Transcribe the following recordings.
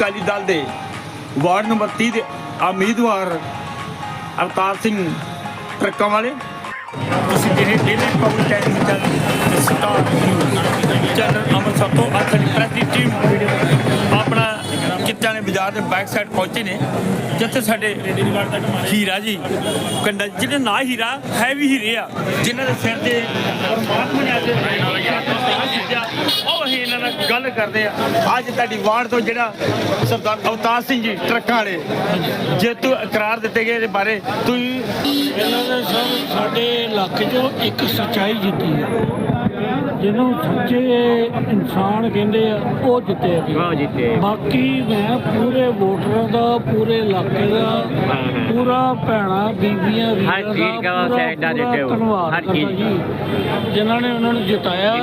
ਅਕਾਲੀ ਦਲ ਦੇ ward number 30 ਦੇ ਉਮੀਦਵਾਰ ਅਵਤਾਰ ਸਿੰਘ ਟਰੱਕਾਂ ਵਾਲੇ ਤੁਸੀਂ ਜਿਹੜੇ daily public television channel channel Amritsar ਤੋਂ ਅੱਜ ਪ੍ਰੈਸ ਦੀ ਟੀਮ ਬਾਜ਼ਾਰ ਦੇ ਬੈਕ ਸਾਈਡ ਪਹੁੰਚੇ ਨੇ, ਜਿੱਥੇ ਸਾਡੇ ਹੀਰਾ ਜੀ, ਕੰਡਾ ਜਿਹਦੇ ਨਾਂ ਹੀਰਾ ਹੈ ਵੀ ਹੀਰੇ ਆ, ਜਿਨ੍ਹਾਂ ਦੇ ਸਿਰ ਤੇ ਪਰਮਾਤਮਾ ਨੇ ਅੱਜ ਉਹ ਅਸੀਂ ਇਹਨਾਂ ਨਾਲ ਗੱਲ ਕਰਦੇ ਆ। ਅੱਜ ਤੁਹਾਡੀ ਵਾਰਡ ਤੋਂ ਜਿਹੜਾ ਸਰਦਾਰ ਅਵਤਾਰ ਸਿੰਘ ਜੀ, ਟਰੱਕਾਂ ਵਾਲੇ ਜੇਤੂ ਇਕਰਾਰ ਦਿੱਤੇ ਗਏ ਇਹਦੇ ਬਾਰੇ ਤੁਸੀਂ ਇਹਨਾਂ ਨੇ ਸਰ, ਸਾਡੇ ਇਲਾਕੇ 'ਚੋਂ ਇੱਕ ਸੱਚਾਈ ਜਿੱਤੀ ਹੈ। ਜਿਹਨੂੰ ਸੱਚੇ ਇਨਸਾਨ ਕਹਿੰਦੇ ਆ ਉਹ ਜਿੱਤੇ ਆ ਜੀ। ਵਾਹ ਜਿੱਤੇ ਬਾਕੀ ਮੈਂ ਪੂਰੇ ਵੋਟਰਾਂ ਦਾ ਪੂਰੇ ਇਲਾਕੇ ਦਾ ਪੂਰਾ ਭੈਣਾ ਬੀਬੀਆਂ ਵੀਰਾਂ ਹਰ ਚੀਜ਼ ਦਾ ਪੂਰਾ ਦਿੱਤੇ ਹੋ। ਹਰ ਚੀਜ਼ ਜੀ। ਜਿਨ੍ਹਾਂ ਨੇ ਉਹਨਾਂ ਨੂੰ ਜਿਤਾਇਆ।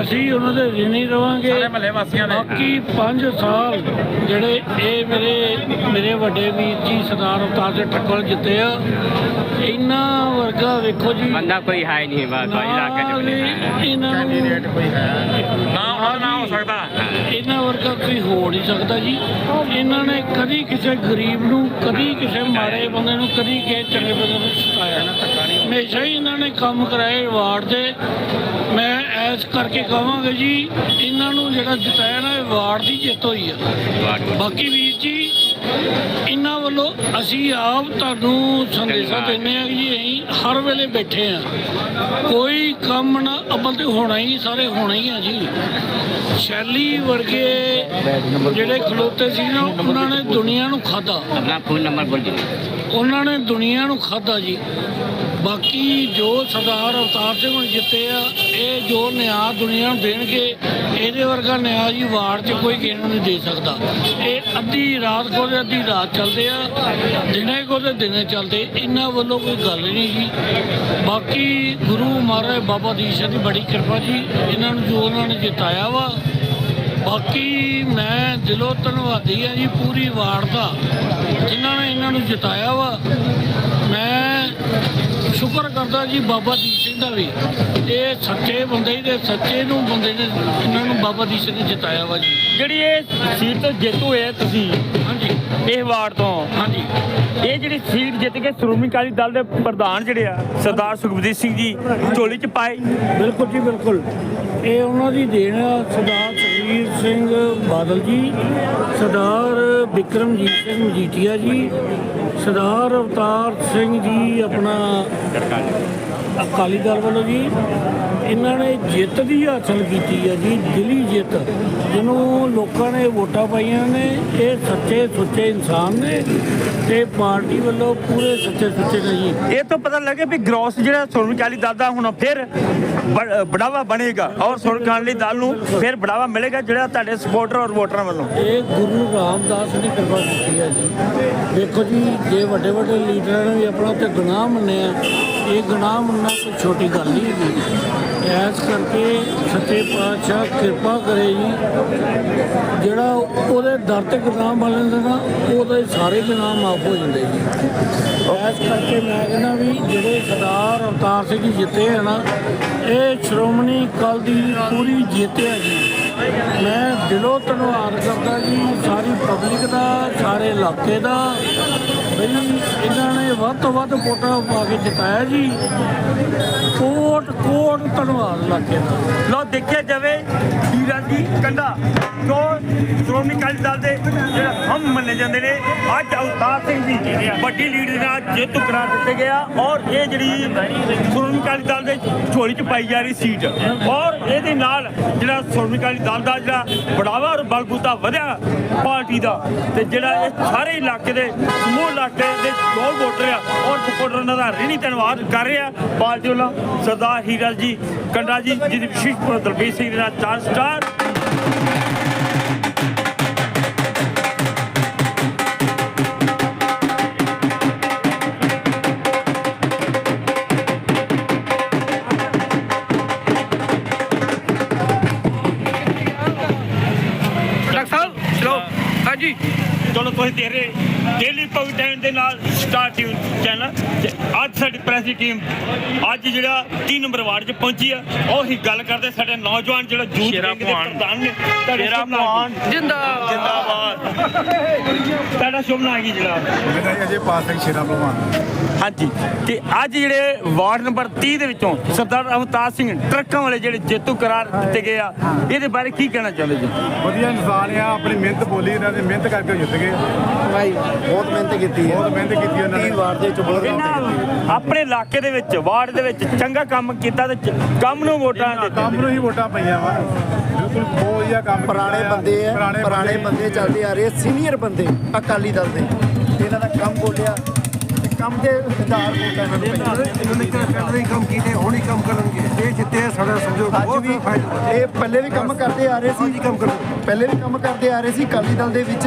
ਅਸੀਂ ਉਹਨਾਂ ਦੇ ਰਿਣੀ ਰਵਾਂਗੇ। ਸਾਰੇ ਮਹੱਲੇ ਵਾਸੀਆਂ ਨੇ। ਬਾਕੀ 5 ਸਾਲ ਜਿਹੜੇ ਇਹ ਮੇਰੇ ਮੇਰੇ ਵੱਡੇ ਵੀਰ ਜੀ ਸਰਦਾਰ ਅਵਤਾਰ ਦੇ ਟੱਕਰ ਜਿੱਤੇ ਆ ਇਹਨਾਂ ਵਰਗਾ ਵੇਖੋ ਜੀ। ਬੰਦਾ ਕੋਈ ਹੈ ਹੀ ਨਹੀਂ ਭਾਈ ਇਲਾਕੇ ਚ ਨਾਲ ਇਹਨਾਂ ਨੂੰ ਨਾ ਉਹਨਾਂ ਨਾ ਹੋ ਸਕਦਾ। ਇਹਨਾਂ ਵਰਗਾ ਕੋਈ ਹੋ ਨਹੀਂ ਸਕਦਾ ਜੀ। ਇਹਨਾਂ ਨੇ ਕਦੀ ਕਿਸੇ ਗਰੀਬ ਨੂੰ ਕਦੀ ਕਿਸੇ ਮਾੜੇ ਬੰਦੇ ਨੂੰ ਕਦੀ ਕਿਸੇ ਚੰਗੇ ਬੰਦੇ ਨੂੰ ਸਤਾਇਆ। ਹਮੇਸ਼ਾ ਹੀ ਇਹਨਾਂ ਨੇ ਕੰਮ ਕਰਾਏ ਵਾਰਡ ਦੇ। ਮੈਂ ਐਸ ਕਰਕੇ ਕਹਾਂਗਾ ਜੀ ਇਹਨਾਂ ਨੂੰ ਜਿਹੜਾ ਜਿਤਾਇਆ ਨਾ ਇਹ ਵਾਰਡ ਦੀ ਜਿੱਤ ਹੋਈ ਆ। ਬਾਕੀ ਵੀਰ ਜੀ ਇਹਨਾਂ ਵੱਲੋਂ ਅਸੀਂ ਆਪ ਤੁਹਾਨੂੰ ਸੰਦੇਸ਼ਾ ਦਿੰਦੇ ਆ ਕਿ ਜੀ ਅਸੀਂ ਹਰ ਵੇਲੇ ਬੈਠੇ ਆ ਕੋਈ ਕੰਮ ਨਾ ਅਮਲ ਤੇ ਹੋਣਾ ਹੀ ਸਾਰੇ ਹੋਣਾ ਹੀ ਆ ਜੀ। ਸ਼ੈਲੀ ਵਰਗੇ ਜਿਹੜੇ ਖਲੋਤੇ ਸੀ ਨਾ ਉਹਨਾਂ ਨੇ ਦੁਨੀਆ ਨੂੰ ਖਾਦਾ ਆਪਣਾ ਫੋਨ ਨੰਬਰ ਬੋਲ ਜੀ ਉਹਨਾਂ ਨੇ ਦੁਨੀਆ ਨੂੰ ਖਾਦਾ ਜੀ। ਬਾਕੀ ਜੋ ਸਰਦਾਰ ਅਵਤਾਰ ਸਿੰਘ ਹੁਣ ਜਿੱਤੇ ਆ, ਇਹ ਜੋ ਨਿਆਂ ਦੁਨੀਆ ਨੂੰ ਦੇਣਗੇ, ਇਹਦੇ ਵਰਗਾ ਨਿਆਂ ਜੀ ਵਾਰਡ 'ਚ ਕੋਈ ਕਿਸੇ ਨੂੰ ਨਹੀਂ ਦੇ ਸਕਦਾ। ਇਹ ਅੱਧੀ ਰਾਤ ਕੋ ਅੱਧੀ ਰਾਤ ਚੱਲਦੇ ਆ, ਦਿਨੇ ਕੋ ਦਿਨੇ ਚੱਲਦੇ, ਇਹਨਾਂ ਵੱਲੋਂ ਕੋਈ ਗੱਲ ਨਹੀਂ ਜੀ। ਬਾਕੀ ਗੁਰੂ ਮਹਾਰਾਜ ਬਾਬਾ ਦੀਪ ਸਿੰਘ ਦੀ ਬੜੀ ਕਿਰਪਾ ਜੀ, ਇਹਨਾਂ ਨੂੰ ਜੋ ਉਹਨਾਂ ਨੇ ਜਿਤਾਇਆ ਵਾ। ਬਾਕੀ ਮੈਂ ਦਿਲੋਂ ਧੰਨਵਾਦੀ ਆ ਜੀ ਪੂਰੀ ਵਾਰਡ ਦਾ, ਜਿਨ੍ਹਾਂ ਨੇ ਇਹਨਾਂ ਨੂੰ ਜਿਤਾਇਆ ਵਾ। ਸ਼ੁਕਰ ਕਰਦਾ ਜੀ ਬਾਬਾ ਦੀਪ ਸਿੰਘ ਦਾ ਵੀ। ਇਹ ਸੱਚੇ ਬੰਦੇ ਤੇ ਸੱਚੇ ਨੂੰ ਬੰਦੇ ਨੇ ਇਹਨਾਂ ਨੂੰ ਬਾਬਾ ਦੀਪ ਸਿੰਘ ਨੇ ਜਿਤਾਇਆ ਵਾ ਜੀ। ਜਿਹੜੀ ਇਹ ਸੀਟ ਤੋਂ ਜੇਤੂ ਹੋਏ ਤੁਸੀਂ ਹਾਂਜੀ। ਇਹ ਵਾਰਡ ਤੋਂ। ਹਾਂਜੀ। ਇਹ ਜਿਹੜੀ ਸੀਟ ਜਿੱਤ ਕੇ ਸ਼੍ਰੋਮਣੀ ਅਕਾਲੀ ਦਲ ਦੇ ਪ੍ਰਧਾਨ ਜਿਹੜੇ ਆ ਸਰਦਾਰ ਸੁਖਬੀਰ ਸਿੰਘ ਜੀ ਝੋਲੀ ਚ ਪਾਏ। ਬਿਲਕੁਲ ਜੀ ਬਿਲਕੁਲ। ਇਹ ਉਹਨਾਂ ਦੀ ਦੇਣ ਆ ਸਰਦਾਰ ਸੁਖਬੀਰ ਸਿੰਘ ਬਾਦਲ ਜੀ ਸਰਦਾਰ ਵਿਕਰਮਜੀਤ ਸਿੰਘ ਮਜੀਠੀਆ ਜੀ ਸਰਦਾਰ ਅਵਤਾਰ ਸਿੰਘ ਜੀ ਆਪਣਾ ਅਕਾਲੀ ਦਲ ਵੱਲੋਂ ਜੀ, ਇਹਨਾਂ ਨੇ ਜਿੱਤ ਦੀ ਹਾਸਲ ਕੀਤੀ ਹੈ ਜੀ, ਦਿਲੀ ਜਿੱਤ। ਜਿਹਨੂੰ ਲੋਕਾਂ ਨੇ ਵੋਟਾਂ ਪਾਈਆਂ ਨੇ ਇਹ ਸੱਚੇ ਸੁੱਚੇ ਇਨਸਾਨ ਨੇ ਤੇ ਪਾਰਟੀ ਵੱਲੋਂ ਪੂਰੇ ਸੱਚੇ ਸੁੱਚੇ ਨੇ ਜੀ। ਇਹ ਤੋਂ ਪਤਾ ਲੱਗੇ ਵੀ ਗ੍ਰੋਸ ਜਿਹੜਾ ਸ਼੍ਰੋਮਣੀ ਅਕਾਲੀ ਦਲ ਦਾ ਹੁਣ ਫਿਰ ਬੜਾਵਾ ਬਣੇਗਾ ਔਰ ਸ਼੍ਰੋਮਣੀ ਅਕਾਲੀ ਦਲ ਨੂੰ ਫਿਰ ਬੜਾਵਾ ਮਿਲੇਗਾ ਜਿਹੜਾ ਤੁਹਾਡੇ ਸਪੋਰਟਰ ਔਰ ਵੋਟਰਾਂ ਵੱਲੋਂ। ਇਹ ਗੁਰੂ ਰਾਮਦਾਸ ਦੀ ਕਿਰਪਾ ਕੀਤੀ ਹੈ ਜੀ। ਦੇਖੋ ਜੀ ਜੇ ਵੱਡੇ ਵੱਡੇ ਲੀਡਰਾਂ ਨੇ ਵੀ ਆਪਣਾ ਤੇ ਗੁਨਾਹ ਮੰਨਿਆ ਇਹ ਗੁਨਾਹ ਮੰਨਣਾ ਕੋਈ ਛੋਟੀ ਗੱਲ ਨਹੀਂ ਹੈਗੀ। ਐਸ ਕਰਕੇ ਸੱਚੇ ਪਾਤਸ਼ਾਹ ਕਿਰਪਾ ਕਰੇ ਜੀ। ਜਿਹੜਾ ਉਹਦੇ ਦਰ ਤੇ ਗੁਨਾਹ ਮੰਨ ਲੈਂਦਾ ਨਾ, ਉਹਦੇ ਸਾਰੇ ਗੁਨਾਹ ਮਾਫ ਹੋ ਜਾਂਦੇ ਜੀ। ਐਸ ਕਰਕੇ ਮੈਂ ਕਹਿੰਦਾ ਵੀ ਜਿਹੜੇ ਸਰਦਾਰ ਅਵਤਾਰ ਸਿੰਘ ਜੀ ਜਿੱਤੇ ਹੈ ਨਾ, ਇਹ ਸ਼੍ਰੋਮਣੀ ਅਕਾਲੀ ਦੀ ਪੂਰੀ ਜਿੱਤ ਹੈ ਜੀ। ਮੈਂ ਦਿਲੋਂ ਧੰਨਵਾਦ ਕਰਦਾ ਜੀ, ਸਾਰੀ ਪਬਲਿਕ ਦਾ, ਸਾਰੇ ਇਲਾਕੇ ਦਾ। ਬਈ ਇਹਨਾਂ ਨੇ ਵੱਧ ਤੋਂ ਵੱਧ ਵੋਟਾਂ ਪਾ ਕੇ ਜਿਤਾਇਆ ਜੀ। ਕੋਟ ਕੋਟ ਧੰਨਵਾਦ ਇਲਾਕੇ ਦਾ ਲੋ ਦੇਖਿਆ ਜਾਵੇ ਹੀਰਾ ਜੀ ਕੰਡਾ ਜੋ ਸ਼੍ਰੋਮਣੀ ਅਕਾਲੀ ਦਲ ਦੇ ਜਿਹੜਾ ਹਮ ਮੰਨੇ ਜਾਂਦੇ ਨੇ, ਅੱਜ ਅਵਤਾਰ ਸਿੰਘ ਜੀ ਵੱਡੀ ਲੀਡ ਦੇ ਨਾਲ ਜੇਤੂ ਕਰਾਰ ਦਿੱਤੇ ਗਿਆ ਔਰ ਇਹ ਜਿਹੜੀ ਸ਼੍ਰੋਮਣੀ ਅਕਾਲੀ ਦਲ ਦੇ ਝੋਲੀ 'ਚ ਪਾਈ ਜਾ ਰਹੀ ਸੀਟ ਔਰ ਇਹਦੇ ਨਾਲ ਜਿਹੜਾ ਸ਼੍ਰੋਮਣੀ ਅਕਾਲੀ ਦਲ ਦਾ ਜਿਹੜਾ ਬੜਾਵਾ ਔਰ ਬਲਬੂਤਾ ਵਧਿਆ ਪਾਰਟੀ ਦਾ ਤੇ ਜਿਹੜਾ ਇਹ ਸਾਰੇ ਇਲਾਕੇ ਦੇ ਸਮੂਹ ਇਲਾਕੇ ਦੇ ਜੋ ਵੋਟਰ ਆ ਔਰ ਵੋਟਰਾਂ ਦਾ ਰਿਣੀ ਧੰਨਵਾਦ ਕਰ ਰਿਹਾ ਪਾਰਟੀ ਵੱਲੋਂ ਸਰਦਾਰ ਹੀਰਾ ਜੀ, ਕੰਡਾ ਜੀ, ਜਿਹਦੀ ਵਿਸ਼ੇਸ਼ ਦਲਬੀਰ ਸਿੰਘ ਦੇ ਨਾਲ ਚਾਰ ਸਟਾਰ ਪਵਟੈਂਟ ਦੇ ਨਾਲ ਸਟਾਰ ਟੀਵੀ ਚੈਨਲ ਤੇ ਅੱਜ ਸਾਡੀ ਪ੍ਰੈਸ ਦੀ ਟੀਮ ਅੱਜ ਜਿਹੜਾ 3 ਨੰਬਰ ਵਾਰਡ 'ਚ ਪਹੁੰਚੀ ਆ ਉਹ ਹੀ ਗੱਲ ਕਰਦੇ ਸਾਡੇ ਨੌਜਵਾਨ ਜਿਹੜਾ ਜੂਥ ਦੇ। ਪ੍ਰਧਾਨ ਨੇ ਨਾਮ ਕੀ? ਜਿੰਦਾਬਾਦ। ਜਿੰਦਾਬਾਦ। ਤੁਹਾਡਾ ਸ਼ੁਭ ਨਾਮ ਕੀ ਜਿਹੜਾ? ਮੇਰਾ ਜੀ ਅਜੇ ਪਾਸ ਸਿੰਘ ਸ਼ੇਰਾ ਭਲਵਾਨ ਹਾਂਜੀ ਤੇ ਅੱਜ ਜਿਹੜੇ ਵਾਰਡ ਨੰਬਰ 30 ਦੇ ਵਿੱਚੋਂ ਸਰਦਾਰ ਅਵਤਾਰ ਸਿੰਘ ਟਰੱਕਾਂ ਵਾਲੇ ਜਿਹੜੇ ਜੇਤੂ ਕਰਾਰ ਦਿੱਤੇ ਗਏ ਆ ਇਹਦੇ ਬਾਰੇ ਕੀ ਕਹਿਣਾ ਚਾਹੁੰਦੇ ਜੀ? ਵਧੀਆ ਇਨਸਾਨ ਆ ਆਪਣੀ ਮਿਹਨਤ ਬੋਲੀ ਇਹਨਾਂ ਨੇ ਮਿਹਨਤ ਕਰਕੇ ਜਿੱਤ ਗਏ। ਭਾਈ ਬਹੁਤ ਮਿਹਨਤ ਕੀਤੀ। ਹੈ। ਬਹੁਤ ਮਿਹਨਤ ਕੀਤੀ ਉਹਨਾਂ ਨੇ। ਵਾਰ ਦੇ ਚ ਬਹੁਤ ਕੀਤੀ ਇਹਨਾਂ ਆਪਣੇ ਇਲਾਕੇ ਦੇ ਵਿੱਚ ਵਾਰਡ ਦੇ ਵਿੱਚ ਚੰਗਾ ਕੰਮ ਕੀਤਾ ਤੇ ਕੰਮ ਨੂੰ ਵੋਟਾਂ ਦਿੱਤੀਆਂ। ਕੰਮ ਨੂੰ ਹੀ ਵੋਟਾਂ ਪਈਆਂ ਵਾ। ਬਿਲਕੁਲ ਬਹੁਤ ਵਧੀਆ ਕੰਮ ਪੁਰਾਣੇ ਕੀਤਾ। ਬੰਦੇ ਆ ਪੁਰਾਣੇ ਬੰਦੇ। ਚੱਲਦੇ ਆ ਰਹੇ ਸੀਨੀਅਰ ਬੰਦੇ ਅਕਾਲੀ ਦਲ ਦੇ। ਇਹਨਾਂ ਦਾ ਕੰਮ ਬੋਲਿਆ। ਕੰਮ ਦੇ ਆਧਾਰ ਵੋਟਾਂ ਇਹਨਾਂ ਨੂੰ ਇਹਨਾਂ ਨੇ। ਪਹਿਲਾਂ ਕੰਮ ਕੀਤੇ ਹੁਣ ਹੀ ਕੰਮ ਕਰਨਗੇ। ਇਹ ਜਿੱਤੇ ਆ, ਸਾਡਾ ਸਮਝੋ ਅੱਜ ਬਹੁਤ ਵੀ ਇਹ ਪਹਿਲੇ ਵੀ ਕੰਮ ਕਰਦੇ ਆ ਰਹੇ ਸੀ। ਕੰਮ ਕਰਨਗੇ। ਪਹਿਲੇ ਵੀ ਕੰਮ ਕਰਦੇ ਆ ਰਹੇ ਸੀ ਅਕਾਲੀ ਦਲ ਦੇ ਵਿੱਚ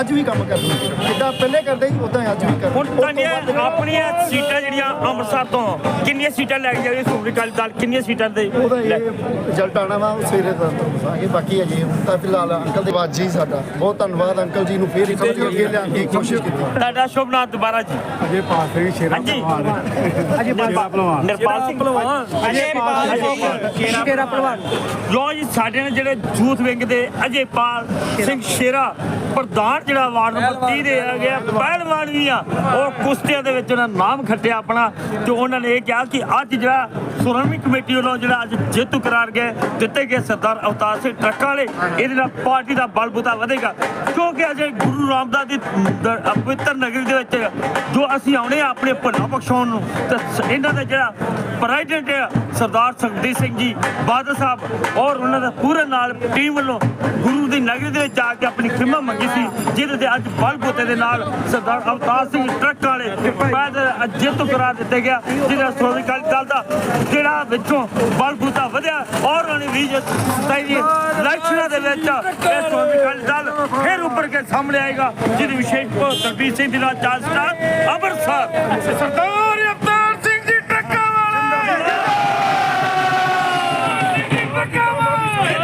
ਅੱਜ ਵੀ ਕੰਮ ਕਰਦੇ ਜਿੱਦਾਂ ਪਹਿਲੇ ਕਰਦੇ ਸੀ ਉਦਾਂ ਅੱਜ ਵੀ ਕਰਦੇ। ਹੁਣ ਤੁਹਾਡੀਆਂ ਆਪਣੀਆਂ ਸੀਟਾਂ ਜਿਹੜੀਆਂ ਅੰਮ੍ਰਿਤਸਰ ਤੋਂ ਕਿੰਨੀਆਂ ਸੀਟਾਂ ਲੈ ਕੇ ਜਾਵੇ ਸੂਬੇ ਅਕਾਲੀ ਦਲ? ਕਿੰਨੀਆਂ ਸੀਟਾਂ ਦੇ ਉਹਦਾ ਇਹ ਰਿਜ਼ਲਟ ਆਣਾ ਵਾ ਸਵੇਰੇ ਦਾ ਦੱਸਾਂਗੇ। ਬਾਕੀ ਅਜੇ ਹੁਣ ਤਾਂ ਫਿਲਹਾਲ ਅੰਕਲ ਦੇ ਬਾਅਦ ਜੀ ਸਾਡਾ। ਬਹੁਤ ਧੰਨਵਾਦ ਅੰਕਲ ਜੀ ਨੂੰ ਫੇਰ ਇੱਕ ਅੱਗੇ ਲਿਆਉਣ ਦੀ ਕੋਸ਼ਿਸ਼ ਕੀਤੀ ਤੁਹਾਡਾ ਸ਼ੁਭ ਨਾਮ ਦੁਬਾਰਾ ਜੀ। ਅਜੇ ਪਾਸ ਸਿੰਘ ਸ਼ੇਰਾ ਹਾਂਜੀ। ਭਲਵਾਨ ਅਜੇ ਸ਼ੇਰਾ ਨਿਰਪਾਲ ਸਿੰਘ। ਭਲਵਾਨ। ਅਜੇ ਸਿੰਘ। ਸ਼ੇਰਾ ਪਹਿਲਵਾਨ ਲੋ ਜੀ ਸਾਡੇ ਨਾਲ ਜਿਹੜੇ ਯੂਥ ਵਿੰਗ ਦੇ ਅਜੇਪਾਲ ਸਿੰਘ ਸ਼ੇਰਾ ਪ੍ਰਧਾਨ ਜਿਹੜਾ ਵਾਰਡ ਨੰਬਰ 30 ਦੇ ਆ ਪਹਿਲਵਾਨ। ਵੀ ਆ। ਉਹ ਕੁਸ਼ਤੀਆਂ ਦੇ ਵਿੱਚ ਉਹਨਾਂ ਨਾਮ ਖੱਟਿਆ ਆਪਣਾ ਤੇ ਉਹਨਾਂ ਨੇ ਇਹ ਕਿਹਾ ਕਿ ਅੱਜ ਜਿਹੜਾ ਸ਼੍ਰੋਮਣੀ ਕਮੇਟੀ ਵੱਲੋਂ ਜਿਹੜਾ ਅੱਜ ਜੇਤੂ ਕਰਾਰ ਗਏ ਦਿੱਤੇ ਗਏ ਸਰਦਾਰ ਅਵਤਾਰ ਸਿੰਘ ਟਰੱਕਾਂ ਵਾਲੇ, ਇਹਦੇ ਨਾਲ ਪਾਰਟੀ ਦਾ ਬਲਬੂਤਾ ਵਧੇਗਾ। ਕਿਉਂਕਿ ਅਜੇ ਗੁਰੂ ਰਾਮਦਾਸ ਦੀ ਪਵਿੱਤਰ ਨਗਰੀ ਦੇ ਵਿੱਚ ਜੋ ਅਸੀਂ ਆਉਣੇ ਆ ਆਪਣੇ ਭਲਾ ਬਖਸ਼ਾਉਣ ਨੂੰ, ਤੇ ਇਹਨਾਂ ਦਾ ਜਿਹੜਾ ਪ੍ਰੈਜ਼ੀਡੈਂਟ ਸਰਦਾਰ ਸੁਖਦੀਪ ਸਿੰਘ ਜੀ, ਬਾਦਲ ਸਾਹਿਬ ਔਰ ਉਹਨਾਂ ਦਾ ਪੂਰੇ ਨਾਲ ਟੀਮ ਵੱਲੋਂ ਗੁਰੂ ਦੀ ਨਗਰੀ ਦੇ ਵਿੱਚ ਜਾ ਕੇ ਆਪਣੀ ਖਿਮਾ ਮੰਗੀ ਸੀ, ਜਿਹਦੇ ਤੇ ਅੱਜ ਬਲਬੂਤੇ ਦੇ ਨਾਲ ਸਰਦਾਰ ਅਵਤਾਰ ਸਿੰਘ ਟਰੱਕ ਵਾਲੇ ਬਾਅਦ ਜਿੱਤ ਕਰਾ ਦਿੱਤੇ ਗਿਆ, ਜਿਹਦਾ ਸ਼੍ਰੋਮਣੀ ਅਕਾਲੀ ਦਲ ਦਾ ਜਿਹੜਾ ਵਿੱਚੋਂ ਬਲਬੂਤਾ ਵਧਿਆ ਔਰ ਉਹਨੇ ਵੀ ਸਤਾਈ ਦੀ ਇਲੈਕਸ਼ਨਾਂ ਦੇ ਵਿੱਚ ਇਹ ਸ਼੍ਰੋਮਣੀ ਅਕਾਲੀ ਦਲ ਫਿਰ ਉੱਪਰ ਕੇ ਸਾਹਮਣੇ ਆਏਗਾ, ਜਿਹਦੀ ਵਿਸ਼ੇਸ਼ ਭਗਤ ਸਿੰਘ ਦੀ ਨਾਲ ਚਾਰ ਸਟਾਰ ਅੰਮ੍ਰਿਤਸਰ ਸਰਦਾਰ ਅਵਤਾਰ ਸਿੰਘ ਜੀ ਟਰੱਕਾਂ ਵਾਲੇ ਟਰੱਕਾਂ ਵਾਲੇ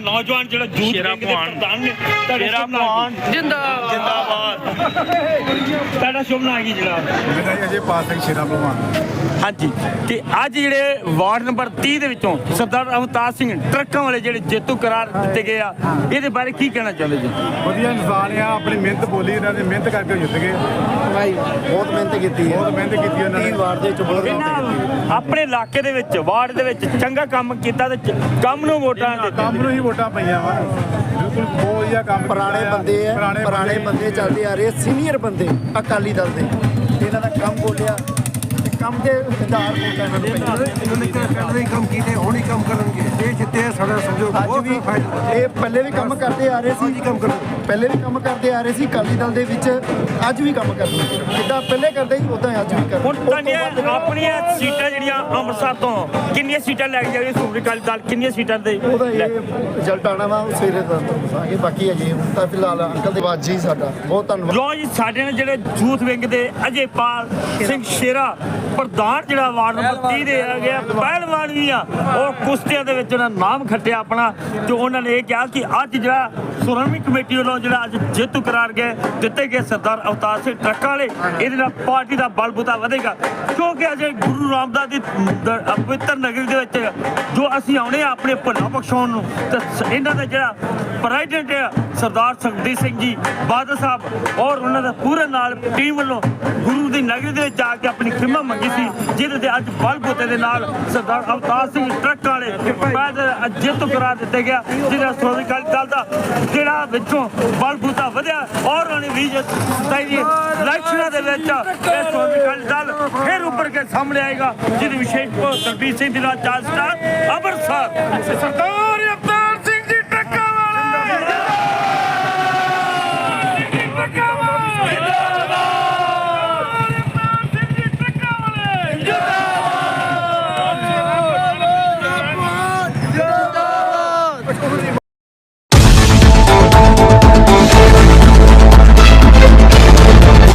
ਨੌਜਵਾਨ ਜਿਹੜਾ ਜੂਥ ਸ਼ੇਰਾ ਦੇ ਭਗਵਾਨ। ਪ੍ਰਧਾਨ ਨੇ ਤੁਹਾਡੇ ਸ਼ੇਰਾ ਸ਼ੁਭ ਨਾਮ ਕੀ? ਜਿੰਦਾਬਾਦ। ਜਿੰਦਾਬਾਦ। ਤੁਹਾਡਾ ਸ਼ੁਭ ਨਾਮ ਕੀ ਜਿਹੜਾ? ਮੇਰਾ ਜੀ ਅਜੇ ਪਾਸ ਸਿੰਘ ਸ਼ੇਰਾ ਭਲਵਾਨ ਹਾਂਜੀ ਤੇ ਅੱਜ ਜਿਹੜੇ ਵਾਰਡ ਨੰਬਰ 30 ਦੇ ਵਿੱਚੋਂ ਸਰਦਾਰ ਅਵਤਾਰ ਸਿੰਘ ਟਰੱਕਾਂ ਵਾਲੇ ਜਿਹੜੇ ਜੇਤੂ ਕਰਾਰ ਦਿੱਤੇ ਗਏ ਆ ਇਹਦੇ ਬਾਰੇ ਕੀ ਕਹਿਣਾ ਚਾਹੁੰਦੇ ਜੀ? ਵਧੀਆ ਇਨਸਾਨ ਆ ਆਪਣੀ ਮਿਹਨਤ ਬੋਲੀ ਇਹਨਾਂ ਨੇ ਮਿਹਨਤ ਕਰਕੇ ਜਿੱਤ ਗਏ। ਭਾਈ ਬਹੁਤ ਮਿਹਨਤ ਕੀਤੀ ਹੈ। ਬਹੁਤ ਮਿਹਨਤ ਕੀਤੀ ਉਹਨਾਂ ਨੇ। ਵਾਰ ਦੇ ਚ ਬਹੁਤ ਕੰਮ ਕੀਤੀ ਇਹਨਾਂ ਆਪਣੇ ਇਲਾਕੇ ਦੇ ਵਿੱਚ ਵਾਰਡ ਦੇ ਵਿੱਚ ਚੰਗਾ ਕੰਮ ਕੀਤਾ ਤੇ ਕੰਮ ਨੂੰ ਵੋਟਾਂ ਦਿੱਤੀਆਂ। ਕੰਮ ਨੂੰ ਹੀ ਵੋਟਾਂ ਪਈਆਂ ਵਾ। ਬਿਲਕੁਲ ਬਹੁਤ ਵਧੀਆ ਕੰਮ ਪੁਰਾਣੇ ਬੰਦੇ ਆ ਪੁਰਾਣੇ ਬੰਦੇ। ਚੱਲਦੇ ਆ ਰਹੇ ਸੀਨੀਅਰ ਬੰਦੇ ਅਕਾਲੀ ਦਲ ਦੇ। ਇਹਨਾਂ ਦਾ ਕੰਮ ਬੋਲਿਆ ਤੇ ਕੰਮ ਦੇ ਆਧਾਰ ਵੋਟਾਂ ਇਹਨਾਂ ਨੂੰ ਪਈਆਂ। ਇਹਨਾਂ ਨੇ ਪਹਿਲਾਂ ਹੀ ਕੰਮ ਕੀਤੇ ਹੁਣ ਹੀ ਕੰਮ ਕਰਨਗੇ। ਇਹ ਜਿੱਤੇ ਆ, ਸਾਡਾ ਸਮਝੋ ਅੱਜ ਬਹੁਤ ਵੀ ਫਾਇਦਾ। ਇਹ ਪਹਿਲੇ ਵੀ ਕੰਮ ਕਰਦੇ ਆ ਰਹੇ ਸੀ। ਕੰਮ ਪਹਿਲੇ ਵੀ ਕੰਮ ਕਰਦੇ ਆ ਰਹੇ ਸੀ ਅਕਾਲੀ ਦਲ ਦੇ ਵਿੱਚ ਅੱਜ ਵੀ ਕੰਮ ਕਰਦੇ ਜਿੱਦਾਂ ਪਹਿਲੇ ਕਰਦੇ ਸੀ ਉਦਾਂ ਅੱਜ ਵੀ ਕਰਦੇ ਹੁਣ ਆਪਣੀਆਂ ਸੀਟਾਂ ਜਿਹੜੀਆਂ ਅੰਮ੍ਰਿਤਸਰ ਤੋਂ ਕਿੰਨੀਆਂ ਸੀਟਾਂ ਲੈ ਕੇ ਜਾਵੇ ਸੂਬੇ ਅਕਾਲੀ ਦਲ ਕਿੰਨੀਆਂ ਸੀਟਾਂ ਦੇ ਉਹਦਾ ਇਹ ਰਿਜ਼ਲਟ ਆਣਾ ਵਾ ਸਵੇਰੇ ਦਾ ਦੱਸਾਂਗੇ ਬਾਕੀ ਅਜੇ ਤਾਂ ਫਿਲਹਾਲ ਅੰਕਲ ਦੇ ਬਾਅਦ ਜੀ ਸਾਡਾ। ਬਹੁਤ ਧੰਨਵਾਦ। ਲੋ ਜੀ ਸਾਡੇ ਨਾਲ ਜਿਹੜੇ ਯੂਥ ਵਿੰਗ ਦੇ ਅਜੇਪਾਲ ਸਿੰਘ ਸ਼ੇਰਾ ਪ੍ਰਧਾਨ ਜਿਹੜਾ ਵਾਰਡ ਨੰਬਰ 30 ਦੇ ਆ ਪਹਿਲਵਾਨ ਵੀ ਆ। ਉਹ ਕੁਸ਼ਤੀਆਂ ਦੇ ਵਿੱਚ ਉਹਨਾਂ ਨਾਮ ਖੱਟਿਆ ਆਪਣਾ ਤੇ ਉਹਨਾਂ ਨੇ ਇਹ ਕਿਹਾ ਕਿ ਅੱਜ ਜਿਹੜਾ ਸ਼੍ਰੋਮਣੀ ਕਮੇਟੀ ਵੱਲੋਂ ਜਿਹੜਾ ਅੱਜ ਜੇਤੂ ਕਰਾਰ ਗਏ ਦਿੱਤੇ ਗਏ ਸਰਦਾਰ ਅਵਤਾਰ ਸਿੰਘ ਟਰੱਕਾਂ ਵਾਲੇ ਇਹਦੇ ਨਾਲ ਪਾਰਟੀ ਦਾ ਬਲਬੂਤਾ ਵਧੇਗਾ। ਕਿਉਂਕਿ ਅਜੇ ਗੁਰੂ ਰਾਮਦਾਸ ਦ- ਪਵਿੱਤਰ ਨਗਰੀ ਦੇ ਵਿੱਚ ਜੋ ਅਸੀਂ ਆਉਣੇ ਆ ਆਪਣੇ ਭਲਾ ਬਖਸ਼ਾਉਣ ਨੂੰ ਤੇ ਇਹਨਾਂ ਦਾ ਜਿਹੜਾ ਪ੍ਰੈਜ਼ੀਡੈਂਟ ਹੈ ਸਰਦਾਰ ਸੁਖਦੀਪ ਸਿੰਘ ਜੀ ਬਾਦਲ ਸਾਹਿਬ ਔਰ ਉਹਨਾਂ ਦਾ ਪੂਰੇ ਨਾਲ ਟੀਮ ਵੱਲੋਂ ਗੁਰੂ ਦੀ ਨਗਰੀ ਦੇ ਵਿੱਚ ਜਾ ਕੇ ਆਪਣੀ ਖਿਮਾ ਮੰਗੀ ਸੀ ਜਿਹਦੇ ਤੇ ਅੱਜ ਬਲਬੂਤੇ ਦੇ ਨਾਲ ਸਰਦਾਰ ਅਵਤਾਰ ਸਿੰਘ ਟਰੱਕ ਵਾਲੇ ਬਾਅਦ ਜਿੱਤ ਕਰਾ ਦਿੱਤੇ ਗਿਆ ਜਿਹਦਾ ਸ਼੍ਰੋਮਣੀ ਅਕਾਲੀ ਦਲ ਦਾ ਜਿਹੜਾ ਵਿੱਚੋਂ ਬਲਬੂਤਾ ਵਧਿਆ ਔਰ ਉਹਨੇ ਵੀ ਸਤਾਈ ਦੀ ਇਲੈਕਸ਼ਨਾਂ ਦੇ ਵਿੱਚ ਇਹ ਸ਼੍ਰੋਮਣੀ ਅਕਾਲੀ ਦਲ ਫਿਰ ਉੱਪਰ ਕੇ ਸਾਹਮਣੇ ਆਏਗਾ। ਜਿਹਦੀ ਵਿਸ਼ੇਸ਼ ਭਗਤ ਦਲਬੀਰ ਸਿੰਘ ਦੀ ਨਾਲ ਚਾਰ ਸਟਾਰ ਅੰਮ੍ਰਿਤਸਰ ਸਰਕਾਰ